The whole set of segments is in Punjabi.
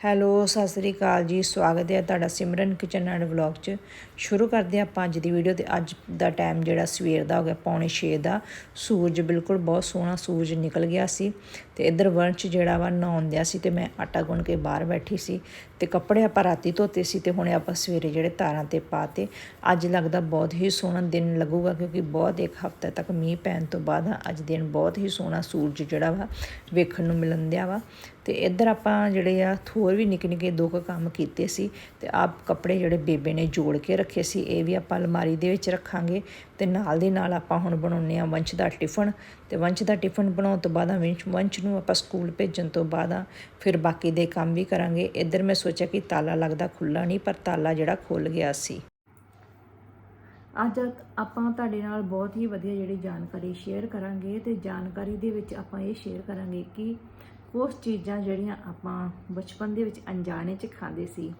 ਹੈਲੋ, ਸਤਿ ਸ੍ਰੀ ਅਕਾਲ ਜੀ, ਸਵਾਗਤ ਹੈ ਤੁਹਾਡਾ ਸਿਮਰਨ ਕਿਚਨ ਐਂਡ ਵਲੌਗ 'ਚ। ਸ਼ੁਰੂ ਕਰਦੇ ਹਾਂ ਆਪਾਂ ਅੱਜ ਦੀ ਵੀਡੀਓ ਤੇ ਅੱਜ ਦਾ ਟਾਈਮ ਜਿਹੜਾ ਸਵੇਰ ਦਾ ਹੋ ਗਿਆ, ਪੌਣੇ 6 ਦਾ। ਸੂਰਜ ਬਿਲਕੁਲ ਬਹੁਤ ਸੋਹਣਾ ਸੂਰਜ ਨਿਕਲ ਗਿਆ ਸੀ ਤੇ ਇੱਧਰ ਵੰਸ਼ ਜਿਹੜਾ ਵਾ ਨਹਾਉਣ ਸੀ ਤੇ ਮੈਂ ਆਟਾ ਗੁੰਨ ਕੇ ਬਾਹਰ ਬੈਠੀ ਸੀ ਤੇ ਕੱਪੜੇ ਆਪਾਂ ਰਾਤੀ ਧੋਤੇ ਸੀ ਤੇ ਹੁਣੇ ਆਪਾਂ ਸਵੇਰੇ ਜਿਹੜੇ ਤਾਰਾਂ ਤੇ ਪਾਤੇ ਅੱਜ ਲੱਗਦਾ ਬਹੁਤ ਹੀ ਸੋਹਣਾ ਦਿਨ ਲੱਗੂਗਾ ਕਿਉਂਕਿ ਬਹੁਤ ਇੱਕ ਹਫ਼ਤੇ ਤੱਕ ਮੀਂਹ ਪੈਣ ਤੋਂ ਬਾਅਦ ਅੱਜ ਦਿਨ ਬਹੁਤ ਹੀ ਸੋਹਣਾ ਸੂਰਜ ਜਿਹੜਾ ਵਾ ਵੇਖਣ ਨੂੰ ਮਿਲਣ ਦਿਆ ਵਾ। ਤੇ ਇੱਧਰ ਆਪਾਂ ਜਿਹੜੇ ਆ ਥੋ ਹੋਰ ਵੀ ਨਿੱਕੇ ਨਿੱਕੇ ਦੋ ਕੰਮ ਕੀਤੇ ਸੀ ਤੇ ਆਪ ਕੱਪੜੇ ਜਿਹੜੇ ਬੇਬੇ ਨੇ ਜੋੜ ਕੇ ਰੱਖੇ ਸੀ, ਇਹ ਵੀ ਆਪਾਂ ਅਲਮਾਰੀ ਦੇ ਵਿੱਚ ਰੱਖਾਂਗੇ ਤੇ ਨਾਲ ਦੀ ਨਾਲ ਆਪਾਂ ਹੁਣ ਬਣਾਉਨੇ ਆ ਵੰਸ਼ ਦਾ ਟਿਫਨ ਤੇ ਵੰਸ਼ ਦਾ ਟਿਫਨ ਬਣਾਉਣ ਤੋਂ ਬਾਅਦ ਵੰਸ਼ ਵੰਸ਼ ਨੂੰ ਆਪਾਂ ਸਕੂਲ ਭੇਜਣ ਤੋਂ ਬਾਅਦ ਫਿਰ ਬਾਕੀ ਦੇ ਕੰਮ ਵੀ ਕਰਾਂਗੇ। ਇੱਧਰ ਮੈਂ ਸੋਚਿਆ ਕਿ ਤਾਲਾ ਲੱਗਦਾ ਖੁੱਲਾ ਨਹੀਂ, ਪਰ ਤਾਲਾ ਜਿਹੜਾ ਖੁੱਲ ਗਿਆ ਸੀ। ਅੱਜ ਆਪਾਂ ਤੁਹਾਡੇ ਨਾਲ ਬਹੁਤ ਹੀ ਵਧੀਆ ਜਿਹੜੀ ਜਾਣਕਾਰੀ ਸ਼ੇਅਰ ਕਰਾਂਗੇ ਤੇ ਜਾਣਕਾਰੀ ਦੇ ਵਿੱਚ ਆਪਾਂ ਇਹ ਸ਼ੇਅਰ ਕਰਾਂਗੇ ਕਿ ਕੁਝ ਚੀਜ਼ਾਂ ਜਿਹੜੀਆਂ ਆਪਾਂ ਬਚਪਨ ਦੇ ਵਿੱਚ ਅਣਜਾਣੇ ਚ ਖਾਂਦੇ ਸੀ,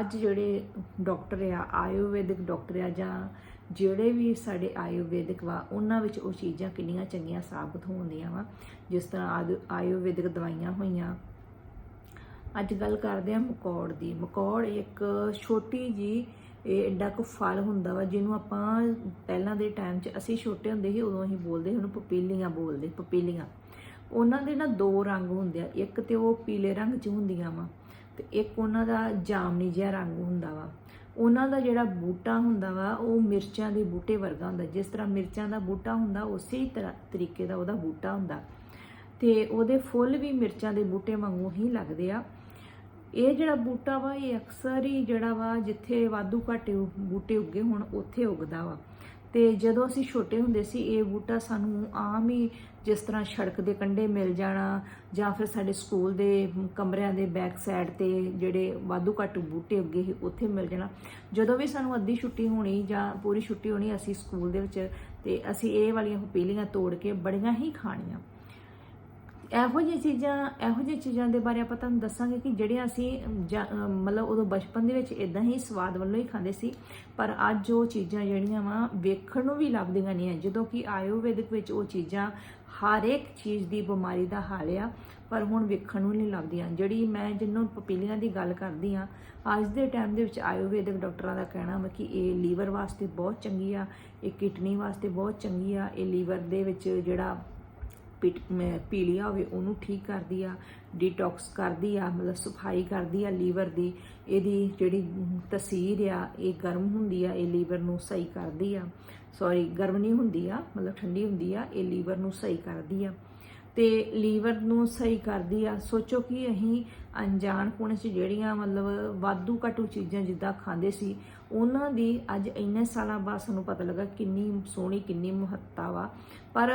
ਅੱਜ ਜਿਹੜੇ ਡਾਕਟਰ ਆ, ਆਯੁਰਵੈਦਿਕ ਡਾਕਟਰ ਆ ਜਾਂ ਜਿਹੜੇ ਵੀ ਸਾਡੇ ਆਯੁਰਵੈਦਿਕ ਵਾ, ਉਹਨਾਂ ਵਿੱਚ ਉਹ ਚੀਜ਼ਾਂ ਕਿੰਨੀਆਂ ਚੰਗੀਆਂ ਸਾਬਤ ਹੁੰਦੀਆਂ ਵਾ। ਜਿਸ ਤਰ੍ਹਾਂ ਆਦਿ- ਆਯੁਰਵੈਦਿਕ ਦਵਾਈਆਂ ਹੋਈਆਂ। ਅੱਜ ਗੱਲ ਕਰਦੇ ਹਾਂ ਮਕੌੜ ਦੀ। ਮਕੌੜ ਇੱਕ ਛੋਟੀ ਜੀ, ਇਹ ਐਡਾ ਕੁ ਫਲ ਹੁੰਦਾ ਵਾ, ਜਿਹਨੂੰ ਆਪਾਂ ਪਹਿਲਾਂ ਦੇ ਟਾਈਮ 'ਚ ਅਸੀਂ ਛੋਟੇ ਹੁੰਦੇ ਸੀ, ਉਦੋਂ ਅਸੀਂ ਬੋਲਦੇ ਸੀ ਉਹਨੂੰ ਪਪੀਲੀਆਂ ਬੋਲਦੇ, ਪਪੀਲੀਆਂ। ਉਹਨਾਂ ਦੇ ਨਾ ਦੋ ਰੰਗ ਹੁੰਦੇ ਆ। ਇੱਕ ਤੇ ਉਹ ਪੀਲੇ ਰੰਗ 'ਚ ਹੁੰਦੀਆਂ ਵਾ ਤੇ ਇੱਕ ਉਹਨਾਂ ਦਾ ਜਾਮਨੀ ਜਿਹਾ ਰੰਗ ਹੁੰਦਾ ਵਾ। ਉਹਨਾਂ ਦਾ ਜਿਹੜਾ ਬੂਟਾ ਹੁੰਦਾ ਵਾ, ਉਹ ਮਿਰਚਾਂ ਦੇ ਬੂਟੇ ਵਰਗਾ ਹੁੰਦਾ। ਜਿਸ ਤਰ੍ਹਾਂ ਮਿਰਚਾਂ ਦਾ ਬੂਟਾ ਹੁੰਦਾ, ਉਸੇ ਹੀ ਤਰੀਕੇ ਦਾ ਉਹਦਾ ਬੂਟਾ ਹੁੰਦਾ। ਤੇ ਉਹਦੇ ਫੁੱਲ ਵੀ ਮਿਰਚਾਂ ਦੇ ਬੂਟੇ ਵਾਂਗੂ ਹੀ ਲੱਗਦੇ ਆ। ਇਹ ਜਿਹੜਾ ਬੂਟਾ ਵਾ, ਇਹ ਅਕਸਰ ਹੀ ਜਿਹੜਾ ਵਾ, ਜਿੱਥੇ ਵਾਧੂ ਘਾਟੇ ਬੂਟੇ ਉੱਗੇ ਹੁਣ, ਉੱਥੇ ਉੱਗਦਾ ਵਾ। ਤੇ ਜਦੋਂ ਅਸੀਂ ਛੋਟੇ ਹੁੰਦੇ ਸੀ, ਇਹ ਬੂਟਾ ਸਾਨੂੰ ਆਮ ਹੀ ਜਿਸ ਤਰ੍ਹਾਂ ਸੜਕ ਦੇ ਕੰਢੇ ਮਿਲ ਜਾਣਾ ਜਾਂ ਫਿਰ ਸਾਡੇ ਸਕੂਲ ਦੇ ਕਮਰਿਆਂ ਦੇ ਬੈਕ ਸਾਈਡ ਤੇ ਜਿਹੜੇ ਵਾਧੂ ਘੱਟ ਬੂਟੇ ਉੱਗੇ ਸੀ ਉੱਥੇ ਮਿਲ ਜਾਣਾ। ਜਦੋਂ ਵੀ ਸਾਨੂੰ ਅੱਧੀ ਛੁੱਟੀ ਹੋਣੀ ਜਾਂ ਪੂਰੀ ਛੁੱਟੀ ਹੋਣੀ, ਅਸੀਂ ਸਕੂਲ ਦੇ ਵਿੱਚ ਤੇ ਅਸੀਂ ਇਹ ਵਾਲੀਆਂ ਪਪੀਲੀਆਂ ਤੋੜ ਕੇ ਬੜੀਆਂ ਹੀ ਖਾਣੀਆਂ। ਇਹੋ ਜਿਹੀਆਂ ਚੀਜ਼ਾਂ, ਇਹੋ ਜਿਹੀਆਂ ਚੀਜ਼ਾਂ ਦੇ ਬਾਰੇ ਆਪਾਂ ਤੁਹਾਨੂੰ ਦੱਸਾਂਗੇ ਕਿ ਜਿਹੜੀਆਂ ਅਸੀਂ ਜਾਂ- ਮਤਲਬ ਉਦੋਂ ਬਚਪਨ ਦੇ ਵਿੱਚ ਇਦਾਂ ਹੀ ਸਵਾਦ ਵੱਲੋਂ ਹੀ ਖਾਂਦੇ ਸੀ, ਪਰ ਅੱਜ ਉਹ ਚੀਜ਼ਾਂ ਜਿਹੜੀਆਂ ਵਾ, ਵੇਖਣ ਨੂੰ ਵੀ ਲੱਭਦੀਆਂ ਨਹੀਂ ਹੈ ਜਦੋਂ ਕਿ ਆਯੁਰਵੈਦਿਕ ਵਿੱਚ ਉਹ ਚੀਜ਼ਾਂ ਹਰ ਇੱਕ ਚੀਜ਼ ਦੀ ਬਿਮਾਰੀ ਦਾ ਹਾਲ ਆ, ਪਰ ਹੁਣ ਵੇਖਣ ਨੂੰ ਨਹੀਂ ਲੱਭਦੀਆਂ ਜਿਹੜੀ ਮੈਂ ਜਿਹਨੂੰ ਪਪੀਲੀਆਂ ਦੀ ਗੱਲ ਕਰਦੀ ਆ ਅੱਜ ਦੇ ਟਾਈਮ ਦੇ ਵਿੱਚ ਆਯੁਰਵੈਦਿਕ ਡਾਕਟਰਾਂ ਦਾ ਕਹਿਣਾ ਵਾ ਕਿ ਇਹ ਲੀਵਰ ਵਾਸਤੇ ਬਹੁਤ ਚੰਗੀ ਆ, ਇਹ ਕਿਡਨੀ ਵਾਸਤੇ ਬਹੁਤ ਚੰਗੀ ਆ, ਇਹ ਲੀਵਰ ਦੇ ਵਿੱਚ ਜਿਹੜਾ ਪੀਲੀਆ ਹੋਵੇ, ਉਹਨੂੰ ਠੀਕ ਕਰਦੀ ਆ ਡੀਟੌਕਸ ਕਰਦੀ ਆ, ਮਤਲਬ ਸਫ਼ਾਈ ਕਰਦੀ ਆ ਲੀਵਰ ਦੀ। ਇਹਦੀ ਜਿਹੜੀ ਤਸੀਰ ਆ, ਇਹ ਗਰਮ ਹੁੰਦੀ ਆ, ਇਹ ਲੀਵਰ ਨੂੰ ਸਹੀ ਕਰਦੀ ਆ। ਸੌਰੀ ਗਰਮ ਨਹੀਂ ਹੁੰਦੀ ਆ, ਮਤਲਬ ਠੰਡੀ ਹੁੰਦੀ ਆ, ਇਹ ਲੀਵਰ ਨੂੰ ਸਹੀ ਕਰਦੀ ਆ। ਤੇ ਲੀਵਰ ਨੂੰ ਸਹੀ ਕਰਦੀ ਆ। ਸੋਚੋ ਕਿ ਅਸੀਂ ਅਣਜਾਣ ਪੁਣੇ ਚ ਜਿਹੜੀਆਂ ਮਤਲਬ ਵਾਧੂ ਘਟੂ ਚੀਜ਼ਾਂ ਜਿੱਦਾਂ ਖਾਂਦੇ ਸੀ, ਉਹਨਾਂ ਦੀ ਅੱਜ ਇੰਨੇ ਸਾਲਾਂ ਬਾਅਦ ਸਾਨੂੰ ਪਤਾ ਲੱਗਾ ਕਿੰਨੀ ਸੋਹਣੀ, ਕਿੰਨੀ ਮਹੱਤਤਾ ਵਾ। ਪਰ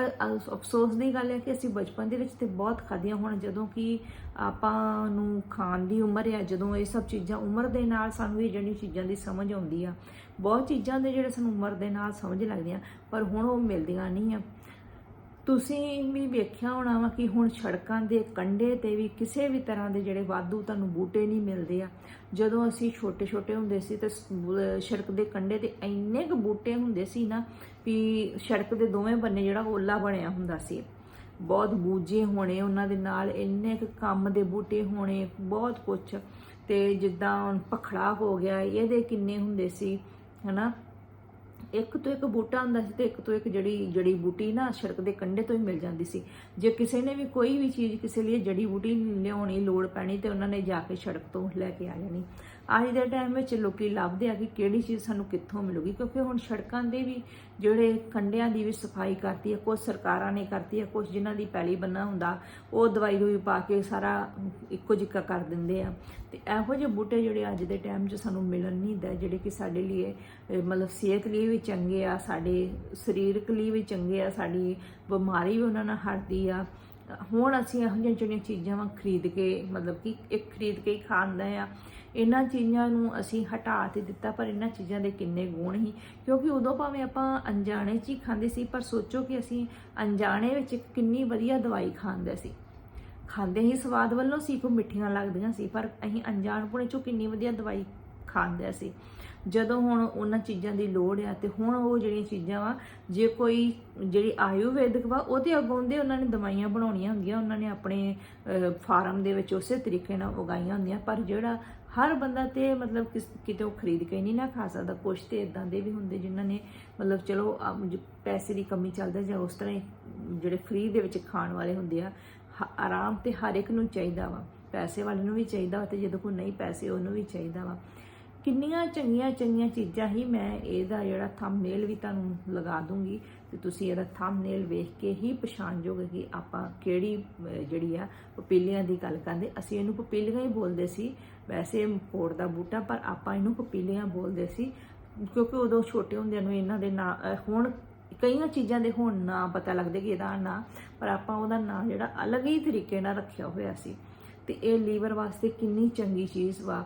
ਅਫਸੋਸ ਦੀ ਗੱਲ ਹੈ ਕਿ ਅਸੀਂ ਬਚਪਨ ਦੇ ਵਿੱਚ ਤੇ ਬਹੁਤ ਖਾਧੀਆਂ। ਹੁਣ ਜਦੋਂ ਕਿ ਆਪਾਂ ਨੂੰ ਖਾਣ ਦੀ ਉਮਰ ਹੈ ਜਦੋਂ ਇਹ ਸਭ ਚੀਜ਼ਾਂ ਉਮਰ ਦੇ ਨਾਲ ਸਾਨੂੰ ਇਹ ਜਿਹੜੀਆਂ ਚੀਜ਼ਾਂ ਦੀ ਸਮਝ ਆਉਂਦੀ ਆ, ਬਹੁਤ ਚੀਜ਼ਾਂ ਦੇ ਜਿਹੜੇ ਸਾਨੂੰ ਉਮਰ ਦੇ ਨਾਲ ਸਮਝ ਲੱਗਦੀਆਂ, ਪਰ ਹੁਣ ਉਹ ਮਿਲਦੀਆਂ ਨਹੀਂ ਆ। ਤੁਸੀਂ ਵੀ ਵੇਖਿਆ ਹੋਣਾ ਵਾ ਕਿ ਹੁਣ ਸੜਕਾਂ ਦੇ ਕੰਢੇ ਤੇ ਵੀ ਕਿਸੇ ਵੀ ਤਰ੍ਹਾਂ ਦੇ ਜਿਹੜੇ ਵਾਧੂ ਤੁਹਾਨੂੰ ਬੂਟੇ ਨਹੀਂ ਮਿਲਦੇ ਆ। ਜਦੋਂ ਅਸੀਂ ਛੋਟੇ ਛੋਟੇ ਹੁੰਦੇ ਸੀ ਤੇ ਸੜਕ ਦੇ ਕੰਢੇ ਤੇ ਇੰਨੇ ਕੁ ਬੂਟੇ ਹੁੰਦੇ ਸੀ ਨਾ ਵੀ ਸੜਕ ਦੇ ਦੋਵੇਂ ਬੰਨੇ ਜਿਹੜਾ ਓਲਾ ਬਣਿਆ ਹੁੰਦਾ ਸੀ। ਬਹੁਤ ਬੂਝੇ ਹੋਣੇ ਉਹਨਾਂ ਦੇ ਨਾਲ, ਇੰਨੇ ਕੁ ਕੰਮ ਦੇ ਬੂਟੇ ਹੋਣੇ, ਬਹੁਤ ਕੁਛ। ਤੇ ਜਿੱਦਾਂ ਹੁਣ ਪਖੜਾ ਹੋ ਗਿਆ, ਇਹਦੇ ਕਿੰਨੇ ਹੁੰਦੇ ਸੀ, ਹਨਾ? ਇੱਕ ਤੋਂ ਇੱਕ ਬੂਟਾ ਹੁੰਦਾ ਸੀ ਤੇ ਇੱਕ ਤੋਂ ਇੱਕ ਜਿਹੜੀ ਜੜੀ ਬੂਟੀ ਨਾ ਸੜਕ ਦੇ ਕੰਢੇ ਤੋਂ ਹੀ ਮਿਲ ਜਾਂਦੀ ਸੀ। ਜੇ ਕਿਸੇ ਨੇ ਵੀ ਕੋਈ ਵੀ ਚੀਜ਼ ਕਿਸੇ ਲਈ ਜੜੀ ਬੂਟੀ ਲਿਆਉਣੀ ਲੋੜ ਪੈਣੀ ਤੇ ਉਹਨਾਂ ਨੇ ਜਾ ਕੇ ਸੜਕ ਤੋਂ ਲੈ ਕੇ ਆ ਜਾਣੀ। ਅੱਜ ਦੇ ਟਾਈਮ ਵਿੱਚ ਲੋਕੀ ਲੱਭਦੇ ਆ ਕਿ ਕਿਹੜੀ ਚੀਜ਼ ਸਾਨੂੰ ਕਿੱਥੋਂ ਮਿਲੂਗੀ, ਕਿਉਂਕਿ ਹੁਣ ਸੜਕਾਂ ਦੇ ਵੀ ਜਿਹੜੇ ਕੰਢਿਆਂ ਦੀ ਵੀ ਸਫ਼ਾਈ ਕਰਤੀ ਹੈ ਕੁਝ ਸਰਕਾਰਾਂ ਨੇ ਕਰਤੀ ਹੈ ਕੁਝ ਜਿਨ੍ਹਾਂ ਦੀ ਪੈਲੀ ਬੰਨਾ ਹੁੰਦਾ, ਉਹ ਦਵਾਈ ਦੂਈ ਪਾ ਕੇ ਸਾਰਾ ਇੱਕੋ ਜਿਹਾ ਕਰ ਦਿੰਦੇ ਆ। ਤੇ ਇਹੋ ਜਿਹੇ ਬੂਟੇ ਜਿਹੜੇ ਅੱਜ ਦੇ ਟਾਈਮ 'ਚ ਸਾਨੂੰ ਮਿਲਣ ਨਹੀਂ ਦੇ, ਜਿਹੜੇ ਕਿ ਸਾਡੇ ਲਈ ਮਤਲਬ ਸਿਹਤ ਲਈ ਵੀ ਚੰਗੇ ਆ, ਸਾਡੇ ਸਰੀਰਕ ਲਈ ਵੀ ਚੰਗੇ ਆ, ਸਾਡੀ ਬਿਮਾਰੀ ਵੀ ਉਹਨਾਂ ਨਾਲ ਹਟਦੀ ਆ। ਹੁਣ ਅਸੀਂ ਇਹੋ ਜਿਹੀਆਂ ਜਿਹੜੀਆਂ ਚੀਜ਼ਾਂ ਵਾ ਖਰੀਦ ਕੇ, ਮਤਲਬ ਕਿ ਇੱਕ ਖਰੀਦ ਕੇ ਹੀ ਖਾਂਦੇ ਆ। ਇਹਨਾਂ ਚੀਜ਼ਾਂ ਨੂੰ ਅਸੀਂ ਹਟਾ ਤੇ ਦਿੱਤਾ, ਪਰ ਇਹਨਾਂ ਚੀਜ਼ਾਂ ਦੇ ਕਿੰਨੇ ਗੁਣ ਹੀ ਕਿਉਂਕਿ ਉਦੋਂ ਭਾਵੇਂ ਆਪਾਂ ਅਣਜਾਣੇ 'ਚ ਹੀ ਖਾਂਦੇ ਸੀ, ਪਰ ਸੋਚੋ ਕਿ ਅਸੀਂ ਅਣਜਾਣੇ ਵਿੱਚ ਕਿੰਨੀ ਵਧੀਆ ਦਵਾਈ ਖਾਂਦੇ ਸੀ। ਖਾਂਦੇ ਹੀ ਸਵਾਦ ਵੱਲੋਂ ਸੀ ਕੋ ਮਿੱਠੀਆਂ ਲੱਗਦੀਆਂ ਸੀ, ਪਰ ਅਸੀਂ ਅਣਜਾਣਪੁਣੇ ਚੋਂ ਕਿੰਨੀ ਵਧੀਆ ਦਵਾਈ ਖਾਂਦੇ ਸੀ। ਜਦੋਂ ਹੁਣ ਉਹਨਾਂ ਚੀਜ਼ਾਂ ਦੀ ਲੋੜ ਆ ਤੇ ਹੁਣ ਉਹ ਜਿਹੜੀਆਂ ਚੀਜ਼ਾਂ ਵਾ, ਜੇ ਕੋਈ ਜਿਹੜੀ ਆਯੁਰਵੈਦਿਕ ਵਾ, ਉਹਦੇ ਅੱਗੋਂ ਦੇ ਉਹਨਾਂ ਨੇ ਦਵਾਈਆਂ ਬਣਾਉਣੀਆਂ ਹੁੰਦੀਆਂ, ਉਹਨਾਂ ਨੇ ਆਪਣੇ ਫਾਰਮ ਦੇ ਵਿੱਚ ਉਸੇ ਤਰੀਕੇ ਨਾਲ ਉਗਾਈਆਂ ਹੁੰਦੀਆਂ, ਪਰ ਜਿਹੜਾ ਹਰ ਬੰਦਾ ਤੇ ਮਤਲਬ ਕਿਸ, ਕਿਤੇ ਉਹ ਖਰੀਦ ਕੇ ਨਹੀਂ ਨਾ ਖਾ ਸਕਦਾ ਕੁਝ ਤੇ ਇਦਾਂ ਦੇ ਵੀ ਹੁੰਦੇ ਜਿਨ੍ਹਾਂ ਨੇ ਮਤਲਬ ਚਲੋ ਪੈਸੇ ਦੀ ਕਮੀ ਚੱਲਦਾ ਜਾਂ ਉਸ ਤਰ੍ਹਾਂ ਹੀ ਜਿਹੜੇ ਫ੍ਰੀ ਦੇ ਵਿੱਚ ਖਾਣ ਵਾਲੇ ਹੁੰਦੇ ਆ, ਹ- ਆਰਾਮ ਤੇ ਹਰ ਇੱਕ ਨੂੰ ਚਾਹੀਦਾ ਵਾ। ਪੈਸੇ ਵਾਲੇ ਨੂੰ ਵੀ ਚਾਹੀਦਾ ਵਾ ਤੇ ਜਦੋਂ ਕੋਈ ਨਹੀਂ ਪੈਸੇ, ਉਹਨੂੰ ਵੀ ਚਾਹੀਦਾ ਵਾ। ਕਿੰਨੀਆਂ ਚੰਗੀਆਂ ਚੰਗੀਆਂ ਚੀਜ਼ਾਂ ਹੀ ਮੈਂ ਇਹਦਾ ਜਿਹੜਾ ਥੰਬਨੇਲ ਵੀ ਤੁਹਾਨੂੰ ਲਗਾ ਦੂੰਗੀ ਤੇ ਤੁਸੀਂ ਇਹਦਾ ਥੰਬਨੇਲ ਵੇਖ ਕੇ ਹੀ ਪਛਾਣ ਜਾਓਗੇ ਕਿ ਆਪਾਂ ਕਿਹੜੀ ਜਿਹੜੀ ਆ ਪਪੀਲੀਆਂ ਦੀ ਗੱਲ ਕਰਦੇ। ਅਸੀਂ ਇਹਨੂੰ ਪਪੀਲੀਆਂ ਹੀ ਬੋਲਦੇ ਸੀ। ਵੈਸੇ ਕੋੜ ਦਾ ਬੂਟਾ, ਪਰ ਆਪਾਂ ਇਹਨੂੰ ਪਪੀਲੀਆਂ ਬੋਲਦੇ ਸੀ। ਕਿਉਂਕਿ ਉਦੋਂ ਛੋਟੇ ਹੁੰਦਿਆਂ ਨੂੰ ਇਹਨਾਂ ਦੇ ਨਾਂ ਹੁਣ ਕਈਆਂ ਚੀਜ਼ਾਂ ਦੇ ਹੁਣ ਨਾਂ ਪਤਾ ਲੱਗਦੇ ਕਿ ਇਹਦਾ ਨਾਂ, ਪਰ ਆਪਾਂ ਉਹਦਾ ਨਾਂ ਜਿਹੜਾ ਅਲੱਗ ਹੀ ਤਰੀਕੇ ਨਾਲ ਰੱਖਿਆ ਹੋਇਆ ਸੀ। ਤੇ ਇਹ ਲੀਵਰ ਵਾਸਤੇ ਕਿੰਨੀ ਚੰਗੀ ਚੀਜ਼ ਵਾ।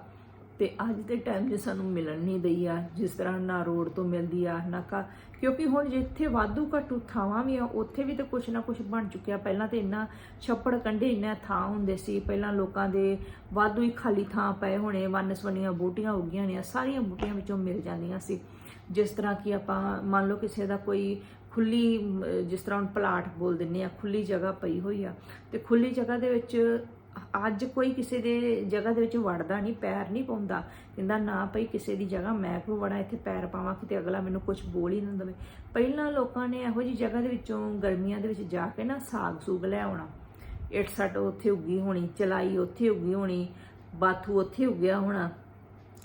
ਤੇ ਅੱਜ ਦੇ ਟਾਈਮ 'ਚ ਸਾਨੂੰ ਮਿਲਣ ਨਹੀਂ ਦਈ ਆ, ਜਿਸ ਤਰ੍ਹਾਂ ਨਾ ਰੋਡ ਤੋਂ ਮਿਲਦੀ ਆ, ਨਾ ਕਾ, ਕਿਉਂਕਿ ਹੁਣ ਜਿੱਥੇ ਵਾਧੂ ਘਟੂ ਥਾਵਾਂ ਵੀ ਆ, ਉੱਥੇ ਵੀ ਤਾਂ ਕੁਛ ਨਾ ਕੁਛ ਬਣ ਚੁੱਕਿਆ। ਪਹਿਲਾਂ ਤੇ ਇੰਨਾ ਛੱਪੜ ਕੰਢੇ ਇੰਨਾ ਥਾਂ ਹੁੰਦੇ ਸੀ, ਪਹਿਲਾਂ ਲੋਕਾਂ ਦੇ ਵਾਧੂ ਹੀ ਖਾਲੀ ਥਾਂ ਪਏ ਹੋਣੇ, ਵੰਨਸਵਨੀਆਂ ਬੂਟੀਆਂ ਉੱਗੀਆਂ ਨੇ ਸਾਰੀਆਂ ਬੂਟੀਆਂ ਵਿੱਚੋਂ ਮਿਲ ਜਾਂਦੀਆਂ ਸੀ। ਜਿਸ ਤਰ੍ਹਾਂ ਕਿ ਆਪਾਂ ਮੰਨ ਲਓ ਕਿਸੇ ਦਾ ਕੋਈ ਖੁੱਲੀ ਜਿਸ ਤਰ੍ਹਾਂ ਹੁਣ ਪਲਾਟ ਬੋਲ ਦਿੰਨੇ ਆ, ਖੁੱਲੀ ਜਗ੍ਹਾ ਪਈ ਹੋਈ ਆ, ਤੇ ਖੁੱਲੀ ਜਗ੍ਹਾ ਦੇ ਵਿੱਚ ਅੱਜ ਕੋਈ ਕਿਸੇ ਦੇ ਜਗ੍ਹਾ ਦੇ ਵਿੱਚ ਵੜਦਾ ਨਹੀਂ, ਪੈਰ ਨਹੀਂ ਪਾਉਂਦਾ। ਕਹਿੰਦਾ, ਨਾ ਭਈ, ਕਿਸੇ ਦੀ ਜਗ੍ਹਾ ਮੈਂ ਕਿਉਂ ਵੜਾਂ? ਇੱਥੇ ਪੈਰ ਪਾਵਾਂ ਕਿਤੇ ਅਗਲਾ ਮੈਨੂੰ ਕੁਝ ਬੋਲ ਹੀ ਨਾ ਦਵੇ। ਪਹਿਲਾਂ ਲੋਕਾਂ ਨੇ ਇਹੋ ਜੀ ਜਗ੍ਹਾ ਦੇ ਵਿੱਚੋਂ ਗਰਮੀਆਂ ਦੇ ਵਿੱਚ ਜਾ ਕੇ ਨਾ ਸਾਗ ਸੂਗ ਲੈ ਆਉਣਾ। ਇੱਟ ਸੱਟ ਉੱਥੇ ਉੱਗੀ ਹੋਣੀ, ਚਲਾਈ ਉੱਥੇ ਉੱਗੀ ਹੋਣੀ, ਬਾਥੂ ਉੱਥੇ ਉੱਗਿਆ ਹੋਣਾ।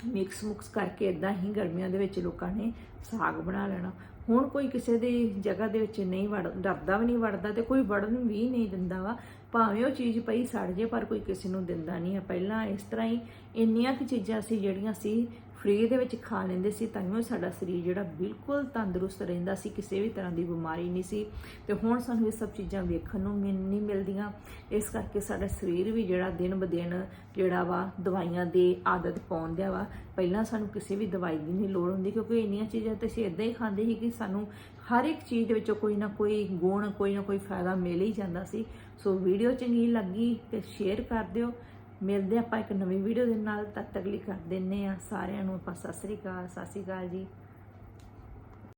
ਮਿਕਸ ਮੁਕਸ ਕਰਕੇ ਇਦਾਂ ਹੀ ਗਰਮੀਆਂ ਦੇ ਵਿੱਚ ਲੋਕਾਂ ਨੇ ਸਾਗ ਬਣਾ ਲੈਣਾ। ਹੁਣ ਕੋਈ ਕਿਸੇ ਦੀ ਜਗ੍ਹਾ ਦੇ ਵਿੱਚ ਨਹੀਂ ਵੜ, ਡਰਦਾ ਵੀ ਨਹੀਂ ਵੜਦਾ ਤੇ ਕੋਈ ਵੜਨ ਵੀ ਨਹੀਂ ਦਿੰਦਾ ਵਾ। ਭਾਵੇਂ ਉਹ ਚੀਜ਼ ਪਈ ਸੜ ਜੇ, ਪਰ ਕੋਈ ਕਿਸੇ ਨੂੰ ਦਿੰਦਾ ਨਹੀਂ ਹੈ। ਪਹਿਲਾਂ ਇਸ ਤਰ੍ਹਾਂ ਹੀ ਇੰਨੀਆਂ ਕੁ ਚੀਜ਼ਾਂ ਸੀ ਜਿਹੜੀਆਂ ਸੀ ਫ੍ਰੀ ਦੇ ਵਿੱਚ ਖਾ ਲੈਂਦੇ ਸੀ, ਤਾਂ ਹੀ ਸਾਡਾ ਸਰੀਰ ਜਿਹੜਾ ਬਿਲਕੁਲ ਤੰਦਰੁਸਤ ਰਹਿੰਦਾ ਸੀ, ਕਿਸੇ ਵੀ ਤਰ੍ਹਾਂ ਦੀ ਬਿਮਾਰੀ ਨਹੀਂ ਸੀ। ਤੇ ਹੁਣ ਸਾਨੂੰ ਇਹ ਸਭ ਚੀਜ਼ਾਂ ਵੇਖਣ ਨੂੰ ਮਿਲ- ਨਹੀਂ ਮਿਲਦੀਆਂ। ਇਸ ਕਰਕੇ ਸਾਡਾ ਸਰੀਰ ਵੀ ਜਿਹੜਾ ਦਿਨ ਬ ਦਿਨ ਜਿਹੜਾ ਵਾ, ਦਵਾਈਆਂ ਦੇ ਆਦਤ ਪਾਉਣ ਦਿਆ ਵਾ। ਪਹਿਲਾਂ ਸਾਨੂੰ ਕਿਸੇ ਵੀ ਦਵਾਈ ਦੀ ਨਹੀਂ ਲੋੜ ਹੁੰਦੀ, ਕਿਉਂਕਿ ਇੰਨੀਆਂ ਚੀਜ਼ਾਂ ਤੇ ਅਸੀਂ ਇਦਾਂ ਹੀ ਖਾਂਦੇ ਸੀ ਕਿ ਸਾਨੂੰ ਹਰ ਇੱਕ ਚੀਜ਼ ਦੇ ਵਿੱਚੋਂ ਕੋਈ ਨਾ ਕੋਈ ਗੁਣ, ਕੋਈ ਨਾ ਕੋਈ ਫਾਇਦਾ ਮਿਲ ਹੀ ਜਾਂਦਾ ਸੀ। ਸੋ ਵੀਡੀਓ ਚੰਗੀ ਲੱਗੀ ਤੇ ਸ਼ੇਅਰ ਕਰ ਦਿਓ। ਮਿਲਦੇ ਆਪਾਂ ਇੱਕ ਨਵੀਂ ਵੀਡੀਓ ਦੇ ਨਾਲ, ਤਦ ਤੱਕ ਲਈ ਕਰ ਦਿੰਨੇ ਆ ਸਾਰਿਆਂ ਨੂੰ ਆਪਾਂ, ਸਤਿ ਸ੍ਰੀ ਅਕਾਲ, ਸਤਿ ਸ੍ਰੀ ਅਕਾਲ ਜੀ।